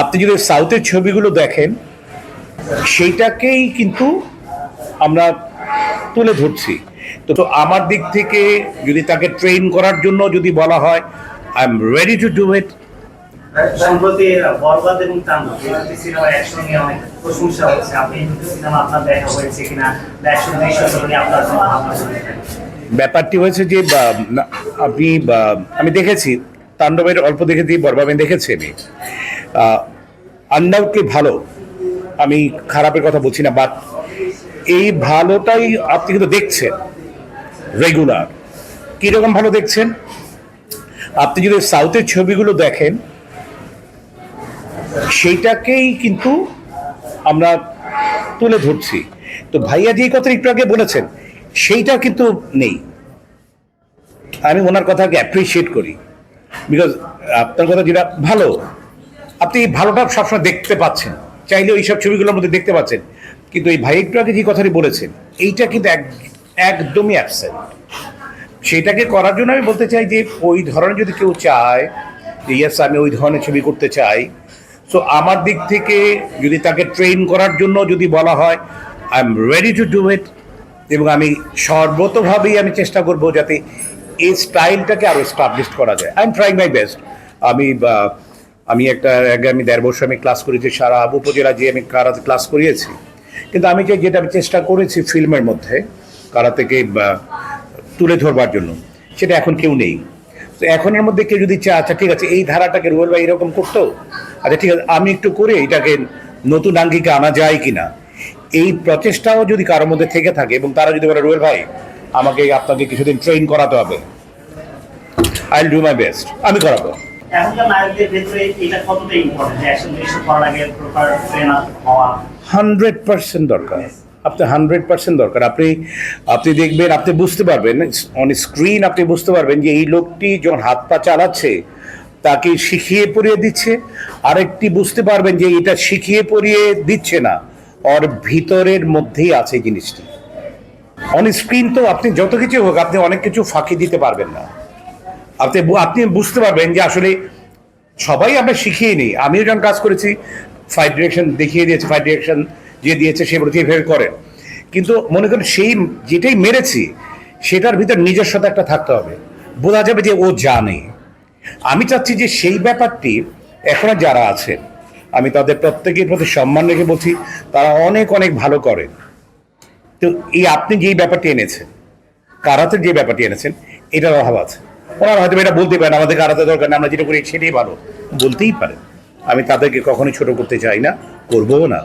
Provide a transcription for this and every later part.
আপনি যদি সাউথের ছবিগুলো দেখেন সেইটাকেই কিন্তু আমরা তুলে ধরছি। তো তো আমার দিক থেকে যদি তাকে ট্রেন করার জন্য যদি বলা হয় I am ready to do it সম্প্রতি বরবাদ এবং তাণ্ডব এই সিনেমা একসঙ্গে অনেক প্রশংসা হচ্ছে। আপনি সিনেমা আপনার দেখা হয়েছে কিনা বা দৃশ্য আপনার কোনো ভাবনা রয়েছে? ব্যাপারটি হয়েছে যে আপনি আমি দেখেছি তাণ্ডবের অল্প দেখেছি বরবাবে দেখেছি আমি। আনডাউটলি ভালো। আমি খারাপের কথা বলছি না বাট এই ভালোটাই আপনি কিন্তু দেখছেন রেগুলার কীরকম ভালো দেখছেন? আপনি যদি সাউথের ছবিগুলো দেখেন, সেইটাকেই কিন্তু আমরা তুলে ধরছি। তো ভাইয়া যে কথা একটু আগে বলেছেন, সেইটা কিন্তু নেই। আমি ওনার কথাকে অ্যাপ্রিসিয়েট করি। বিকজ আপনার কথা যেটা ভালো, আপনি এই ভালোটা সবসময় দেখতে পাচ্ছেন। চাইলে ওই সব ছবিগুলোর মধ্যে দেখতে পাচ্ছেন। কিন্তু এই ভাই একটু আগে যে কথাটি বলেছেন, এইটা কিন্তু এক, একদমই অ্যাবসেন্ট সেটাকে করার জন্য আমি বলতে চাই যে, ওই ধরনের যদি কেউ চায় যে ইয়েস আমি ওই ধরনের ছবি করতে চাই। সো আমার দিক থেকে যদি তাকে ট্রেন করার জন্য যদি বলা হয় I am ready to do it এবং আমি সর্বতভাবেই আমি চেষ্টা করব যাতে এই স্টাইলটাকে আরও এস্টাবলিশ করা যায়। I am try my best আমি আমি একটা আগে আমি দেড় বছর আমি ক্লাস করেছি সারা উপজেলা যে আমি কারাতে ক্লাস করিয়েছি। কিন্তু আমি যে যেটা আমি চেষ্টা করেছি ফিল্মের মধ্যে কারাতেকে বা, তুলে ধরবার জন্য সেটা এখন কেউ নেই। তো এখনের মধ্যে কেউ যদি চা আচ্ছা ঠিক আছে এই ধারাটাকে রুয়েল ভাই এরকম করতো? আচ্ছা ঠিক আছে আমি একটু করে এটাকে নতুন আঙ্গিকে আনা যায় কিনা? এই প্রচেষ্টাও যদি কারোর মধ্যে থেকে থাকে এবং তারা যদি বলে রুয়েল ভাই আমাকে আপনাকে কিছুদিন ট্রেন করাতে হবে। আই ডু মাই বেস্ট আমি করাবো। হান্ড্রেড পার্সেন্ট দরকার। আপনি হান্ড্রেড পার্সেন্ট দরকার। আপনি আপনি দেখবেন আপনি বুঝতে পারবেন অন স্ক্রিন আপনি বুঝতে পারবেন যে এই লোকটি যখন হাত পা চালাচ্ছে তাকে শিখিয়ে পড়িয়ে দিচ্ছে। আরেকটি বুঝতে পারবেন যে এটা শিখিয়ে পড়িয়ে দিচ্ছে না। ওর ভিতরের মধ্যেই আছে জিনিসটি। অন স্ক্রিন তো আপনি যত কিছু হোক, আপনি অনেক কিছু ফাঁকি দিতে পারবেন না। আপনি আপনি বুঝতে পারবেন যে আসলে সবাই আমরা শিখিয়ে নিই। আমিও যখন কাজ করেছি ফাইভ ডিরেকশন দেখিয়ে দিয়েছে ফাইভ ডিরেকশন যে দিয়েছে, সে প্রতি এভাবে করে। কিন্তু মনে করেন সেই যেটাই মেরেছি, সেটার ভিতর নিজস্বতা একটা থাকতে হবে। বোঝা যাবে যে ও জানে। আমি চাচ্ছি যে সেই ব্যাপারটি এখনও যারা আছেন, আমি তাদের প্রত্যেকের প্রতি সম্মান রেখে বলছি, তারা অনেক অনেক ভালো করে। তো এই আপনি যেই ব্যাপারটি এনেছেন কারাতের যে ব্যাপারটি এনেছেন, এটার অভাব আছে। ওনারা হয়তো এটা বলতে পারেন, আমাদের কারাতে দরকার না আমরা যেটা করি সেটাই ভালো। বলতেই পারেন, আমি তাদেরকে কখনোই ছোট করতে চাই না, করবও না।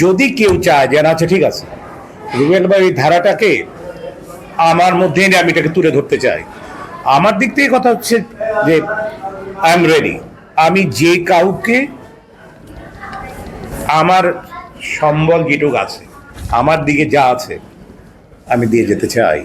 যদি কেউ চায় যে, না আচ্ছা ঠিক আছে, রুবেল ভাই, এই ধারাটাকে আমার মধ্যে এনে আমি এটাকে তুলে ধরতে চাই। আমার দিক থেকে কথা হচ্ছে যে, আই এম রেডি। আমি যে কাউকে আমার সম্বল যেটুক আছে আমার দিকে যা আছে আমি দিয়ে যেতে চাই।